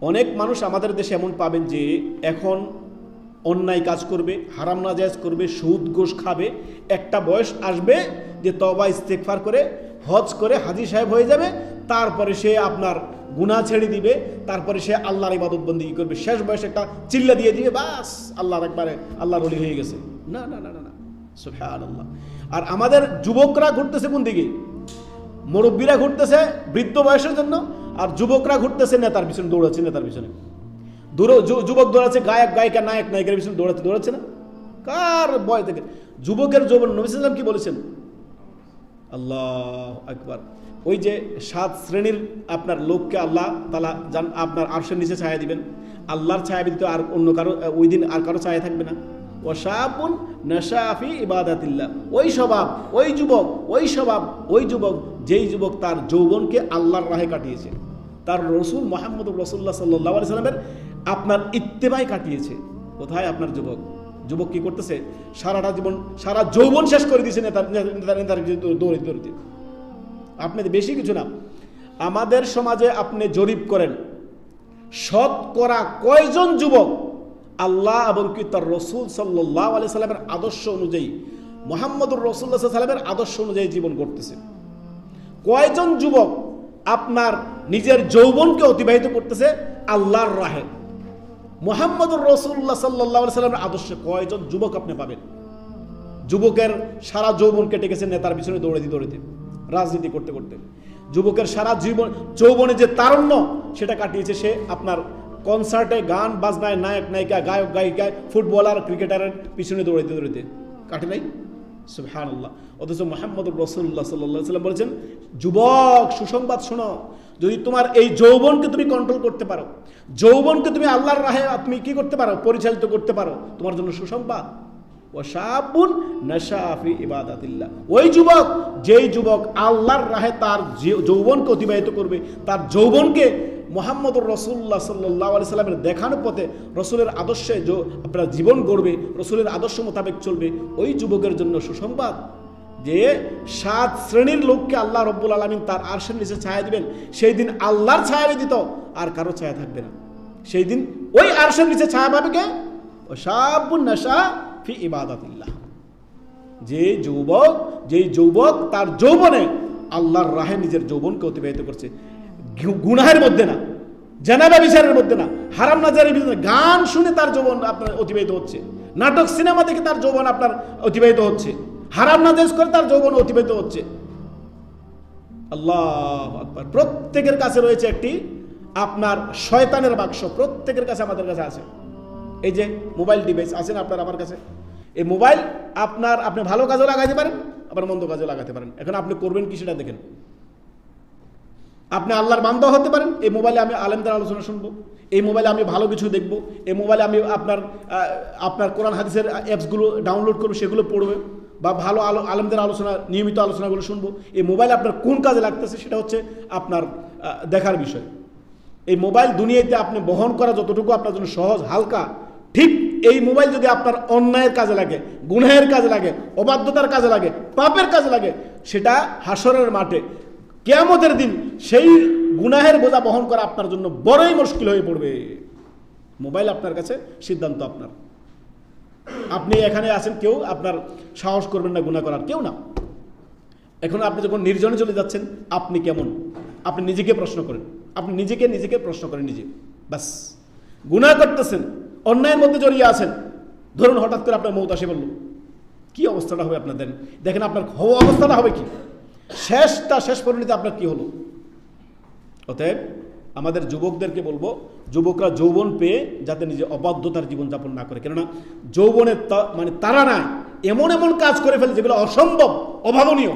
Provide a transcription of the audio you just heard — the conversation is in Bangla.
অনেক মানুষ আমাদের দেশে এমন পাবেন যে এখন অন্যায় কাজ করবে, হারাম নাজায়েজ করবে, সুদ গোশ খাবে, একটা বয়স আসবে যে তবা ইস্তেকফার করে, হজ করে হাজি সাহেব হয়ে যাবে, তারপরে সে আপনার গুনাহ ছেড়ে দিবে, তারপরে সে আল্লাহর ইবাদত বন্দি করবে। শেষ বয়সে একটা চিল্লা দিয়ে দিবে, বাস, আল্লাহর একবারে, আল্লাহর অলি হয়ে গেছে। না না না না না। সুবহানাল্লাহ। আর আমাদের যুবকরা ঘুরতেছে কোন দিকে? মুরব্বীরা ঘুরতেছে বৃদ্ধ বয়সের জন্য। আর যুবকরা ঘুরতেছে নেতার পিছনে, দৌড়াচ্ছে নেতার পিছনে। যুবক দৌড়াচ্ছে, গায়ক, গায়িকা, নায়ক, নায়িকার পিছনে দৌড়াচ্ছে দৌড়াচ্ছে না? কার বয় থেকে? যুবকের যৌবন, নবী সাল্লাম কি বলেছেন? আল্লাহ আকবার। ওই যে সাত শ্রেণির আপনার লোককে আল্লাহ তালা জান, আপনার আরশের নিচে ছায়া দিবেন। আল্লাহর ছায়া ব্যতীত আর অন্য কারও ওই দিন আর কারও ছায়া থাকবে না। ও শাহুন নশাফি ইবাদাতিল্লাহ। ওই স্বভাব, ওই যুবক, ওই স্বভাব, ওই যুবক, যেই যুবক তার যৌবনকে আল্লাহর রাহে কাটিয়েছে। তার রসুল মোহাম্মদ রসুল্লাহ সাল্লাহ আলি সাল্লামের আপনার ইত্তেবাই কাটিয়েছে। কোথায় আপনার যুবক? যুবক কি করতেছে? সারাটা জীবন, সারা যৌবন শেষ করে দিয়েছে দৌড়ে দৌড়িতে আপনি বেশি কিছু না। আমাদের সমাজে আপনি জরিপ করেন। শতকরা কয়জন যুবক? আল্লাহ এবং কি তার রসুল সাল্লাহ আলি সাল্লামের আদর্শ অনুযায়ী, মোহাম্মদুর রসুল্লাহ সাল্লামের আদর্শ অনুযায়ী জীবন করতেছে কয়জন যুবক আপনার নিজের যৌবনকে অতিবাহিত করতেছে আল্লাহর রাহে। মোহাম্মদুর রসুল্লাহ সাল্লাহ সাল্লামের আদর্শে কয়জন যুবক আপনি পাবেন? যুবকের সারা যৌবন কেটে গেছে নেতার পিছনে দৌড়ে দৌড়াতে দৌড়াতে রাজনীতি করতে করতে। যুবকের সারা জীবন যৌবনে যে তারণ্য, সেটা কাটিয়েছে সে আপনার কনসার্টে গান বাজনায় নায়ক নায়িকা গায়ক গায়িকায় ফুটবলার, ক্রিকেটারের পিছনে দৌড়াইতে দৌড়াইতে। কাটে নাই? সুবহান আল্লাহ অথচ মোহাম্মদ রসুল্লাহ সাল্লাহ সাল্লাম বলেছেন, যুবক, সুসংবাদ শোনো। যদি তোমার এই যৌবনকে তুমি কন্ট্রোল করতে পারো, যৌবনকে তুমি আল্লাহর রাহে তুমি কি করতে পারো, পরিচালিত করতে পারো, তোমার জন্য সুসংবাদ। ওয়াশাবুন নাশাফি ইবাদাতিল্লাহ। ওই যুবক, যেই যুবক আল্লাহর রাহে তার যৌবনকে অতিবাহিত করবে, তার যৌবনকে মোহাম্মদুর রসুল্লাহ সাল্লাহ আলি সাল্লামের দেখানো পথে রসুলের আদর্শে আপনার জীবন গড়বে, রসুলের আদর্শ মোতাবেক চলবে, ওই যুবকের জন্য সুসংবাদ যে সাত শ্রেণির লোককে আল্লাহ রব্বুল আলমিন তার আরশের নিচে ছায়া দিবেন, সেই দিন আল্লাহর ছায়া ব্যতীত আর কারও ছায়া থাকবে না। সেই দিন ওই আরশের নিচে ছায়া পাবে কে? ও সাবুন নাশা ফি ইবাদাতিল্লাহ। যে যুবক যেই যুবক তার যৌবনে আল্লাহর রাহে নিজের যৌবনকে অতিবাহিত করছে। গুনাহের মধ্যে না জানাবা বিচারের মধ্যে না, হারাম নাজারের ভিতরে গান শুনে তার যৌবন আপনার অতিবাহিত হচ্ছে, নাটক সিনেমা দেখে তার যৌবন আপনার অতিবাহিত হচ্ছে, হারাম নাজেজ করে তার যৌবন অতিবাহিত হচ্ছে। আল্লাহ আকবার। প্রত্যেকের কাছে রয়েছে একটি আপনার শয়তানের বাক্স, প্রত্যেকের কাছে আমাদের কাছে আছে। এই যে মোবাইল ডিভাইস আছে না আপনার আমার কাছে? এই মোবাইল আপনার, আপনি ভালো কাজে লাগাইতে পারেন, আবার মন্দ কাজে লাগাতে পারেন। এখন আপনি করবেন কি সেটা দেখেন। আপনি আল্লাহর বান্দা হতে পারেন, এই মোবাইলে আমি আলেমদের আলোচনা শুনব, এই মোবাইলে আমি ভালো কিছু দেখব, এই মোবাইলে আমি আপনার আপনার কোরআন হাদিসের অ্যাপসগুলো ডাউনলোড করব, সেগুলো পড়বে বা ভালো আলো, আলেমদের আলোচনা, নিয়মিত আলোচনাগুলো শুনব। এই মোবাইল আপনার কোন কাজে লাগতেছে সেটা হচ্ছে আপনার দেখার বিষয়। এই মোবাইল দুনিয়াতে আপনি বহন করা যতটুকু আপনার জন্য সহজ, হালকা, ঠিক এই মোবাইল যদি আপনার অন্যায়ের কাজে লাগে, গুনাহের কাজে লাগে, অবাধ্যতার কাজে লাগে, পাপের কাজে লাগে, সেটা হাসরের মাঠে কেয়ামতের দিন সেই গুনাহের বোঝা বহন করা আপনার জন্য বড়ই মুশকিল হয়ে পড়বে। মোবাইল আপনার কাছে, সিদ্ধান্ত আপনার। আপনি এখানে আছেন, কেউ আপনার সাহস করবেন না, গুনাহ করার, কেউ না। এখন আপনি যখন নির্জনে চলে যাচ্ছেন, আপনি কেমন? আপনি নিজেকে প্রশ্ন করেন। আপনি নিজেকে নিজেকে প্রশ্ন করেন নিজে। ব্যাস। গুনাহ করতেছেন, অন্যায়ের মধ্যে জড়িয়ে আছেন। ধরুন হঠাৎ করে আপনার মৌত আসে বলল, কি অবস্থাটা হবে আপনার দেন? দেখেন আপনার অবস্থাটা হবে কি? শেষটা, শেষ পরিণতি আপনার কি হলো? অতএব আমাদের যুবকদেরকে বলব, যুবকরা যৌবন পেয়ে যাতে নিজে অবাধ্যতার জীবনযাপন না করে। কেননা যৌবনের মানে তারা না এমন এমন কাজ করে ফেলে যেগুলো অসম্ভব, অভাবনীয়।